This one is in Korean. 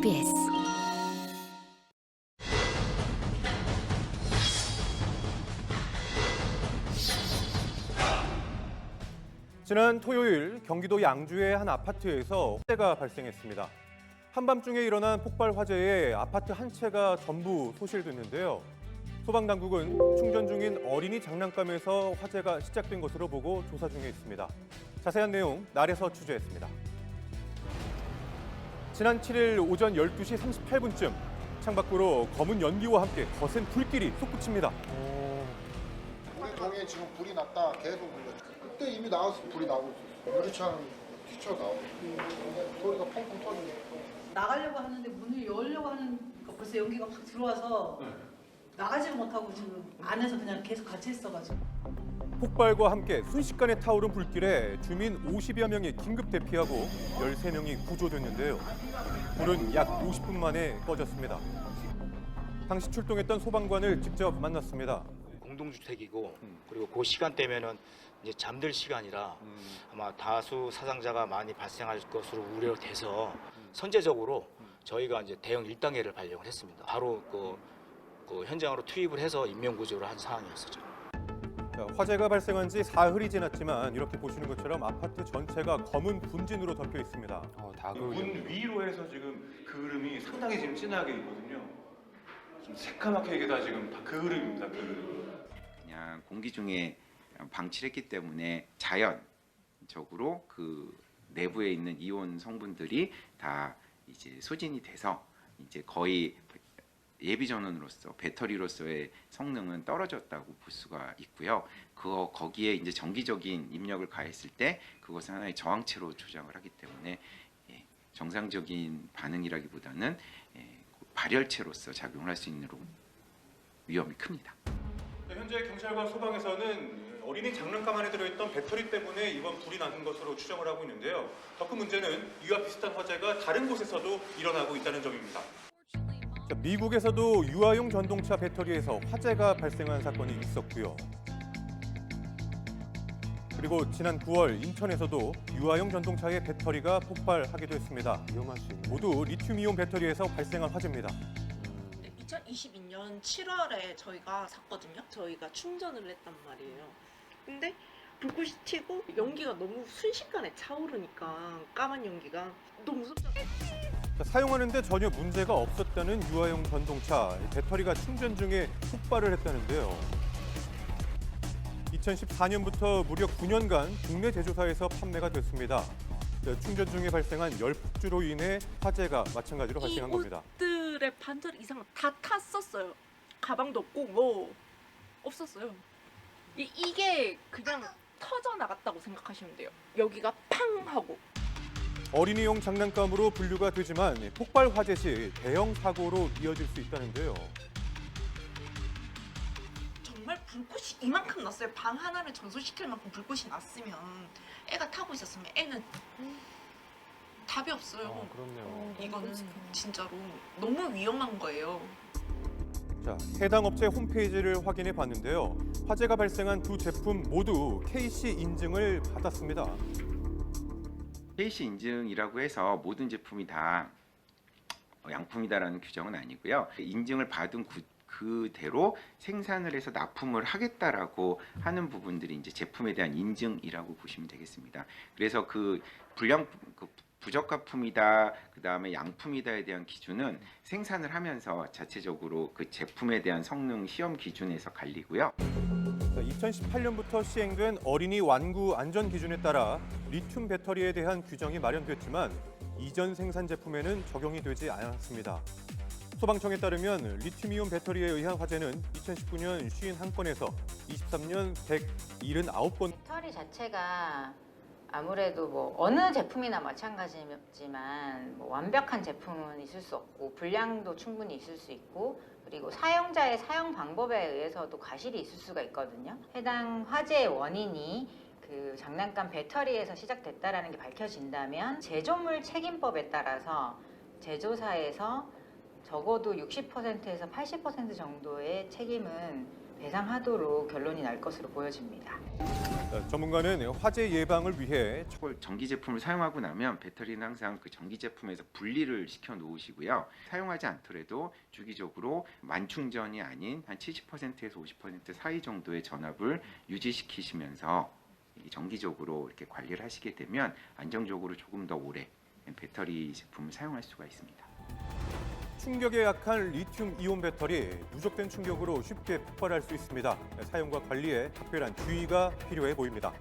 SBS 지난 토요일 경기도 양주의 한 아파트에서 화재가 발생했습니다. 한밤중에 일어난 폭발 화재에 아파트 한 채가 전부 소실됐는데요. 소방당국은 충전 중인 어린이 장난감에서 화재가 시작된 것으로 보고 조사 중에 있습니다. 자세한 내용 날에서 취재했습니다. 지난 7일 오전 12시 38분쯤 창밖으로 검은 연기와 함께 거센 불길이 솟구칩니다. 우리 동에 지금 불이 났다 계속 불려. 그때 이미 나와서 불이 나고 있었어. 유리창 튀쳐나오고. 소리가 펑펑 터지고. 나가려고 하는데 문을 열려고 하는 거 벌써 연기가 확 들어와서 나가지를 못하고 지금 안에서 그냥 계속 갇혀 있어가지고 폭발과 함께 순식간에 타오른 불길에 주민 50여 명이 긴급 대피하고 13명이 구조됐는데요. 불은 약 50분 만에 꺼졌습니다. 당시 출동했던 소방관을 직접 만났습니다. 공동주택이고 그리고 그 시간대면은 이제 잠들 시간이라 아마 다수 사상자가 많이 발생할 것으로 우려돼서 선제적으로 저희가 이제 대형 일당회를 발령을 했습니다. 바로 그, 그 현장으로 투입을 해서 인명 구조를 한 상황이었었죠. 자, 화재가 발생한 지 사흘이 지났지만 이렇게 보시는 것처럼 아파트 전체가 검은 분진으로 덮여 있습니다. 어, 다 문 위로 해서 지금 그을음이 상당히 지금 진하게 있거든요. 좀 새까맣게 이게 다 지금 다 그을음입니다. 그을음. 그냥 공기 중에 방치했기 때문에 자연적으로 그 내부에 있는 이온 성분들이 다 이제 소진이 돼서 이제 거의 예비 전원으로서 배터리로서의 성능은 떨어졌다고 볼 수가 있고요. 그거 거기에 이제 정기적인 입력을 가했을 때 그것은 하나의 저항체로 조작을 하기 때문에 예, 정상적인 반응이라기보다는 예, 발열체로서 작용을 할 수 있는 위험이 큽니다. 네, 현재 경찰과 소방에서는 어린이 장난감 안에 들어있던 배터리 때문에 이번 불이 나는 것으로 추정을 하고 있는데요. 더 큰 문제는 이와 비슷한 화재가 다른 곳에서도 일어나고 있다는 점입니다. 자, 미국에서도 유아용 전동차 배터리에서 화재가 발생한 사건이 있었고요. 그리고 지난 9월 인천에서도 유아용 전동차의 배터리가 폭발하기도 했습니다. 위험할 수 있는 모두 리튬이온 배터리에서 발생한 화재입니다. 2022년 7월에 저희가 샀거든요. 저희가 충전을 했단 말이에요. 근데 불꽃이 튀고 연기가 너무 순식간에 차오르니까 까만 연기가 너무 무섭잖아요. 자, 사용하는데 전혀 문제가 없었다는 유아용 전동차 배터리가 충전 중에 폭발을 했다는데요. 2014년부터 무려 9년간 국내 제조사에서 판매가 됐습니다. 자, 충전 중에 발생한 열 폭주로 인해 화재가 마찬가지로 발생한 겁니다. 옷들의 반절 이상 다 탔었어요. 가방도 없고 뭐 없었어요. 이, 이게 그냥 터져 나갔다고 생각하시면 돼요. 여기가 팡 하고 어린이용 장난감으로 분류가 되지만 폭발 화재 시 대형 사고로 이어질 수 있다는데요. 정말 불꽃이 이만큼 났어요. 방 하나를 전소시킬 만큼 불꽃이 났으면 애가 타고 있었으면 애는 답이 없어요. 그렇네요. 이거는 진짜로 너무 위험한 거예요. 자, 해당 업체 홈페이지를 확인해 봤는데요. 화재가 발생한 두 제품 모두 KC 인증을 받았습니다. KC 인증이라고 해서 모든 제품이 다 양품이다라는 규정은 아니고요. 인증을 받은 구- 그대로 생산을 해서 납품을 하겠다라고 하는 부분들이 이제 제품에 대한 인증이라고 보시면 되겠습니다. 그래서 그 불량 그 부적합품이다, 그 다음에 양품이다에 대한 기준은 생산을 하면서 자체적으로 그 제품에 대한 성능 시험 기준에서 갈리고요. 2018년부터 시행된 어린이 완구 안전 기준에 따라 리튬 배터리에 대한 규정이 마련됐지만 이전 생산 제품에는 적용이 되지 않았습니다. 소방청에 따르면 리튬이온 배터리에 의한 화재는 2019년 51건에서 23년 179건 배터리 자체가 아무래도 뭐 어느 제품이나 마찬가지지만 뭐 완벽한 제품은 있을 수 없고 불량도 충분히 있을 수 있고 그리고 사용자의 사용 방법에 의해서도 과실이 있을 수가 있거든요. 해당 화재의 원인이 그 장난감 배터리에서 시작됐다라는 게 밝혀진다면 제조물 책임법에 따라서 제조사에서 적어도 60%에서 80% 정도의 책임은 배상하도록 결론이 날 것으로 보여집니다. 자, 전문가는 화재 예방을 위해 전기 제품을 사용하고 나면 배터리는 항상 그 전기 제품에서 분리를 시켜 놓으시고요. 사용하지 않더라도 주기적으로 만충전이 아닌 한 70%에서 50% 사이 정도의 전압을 유지시키시면서 이 정기적으로 이렇게 관리를 하시게 되면 안정적으로 조금 더 오래 배터리 제품을 사용할 수가 있습니다. 충격에 약한 리튬 이온 배터리 누적된 충격으로 쉽게 폭발할 수 있습니다. 사용과 관리에 특별한 주의가 필요해 보입니다.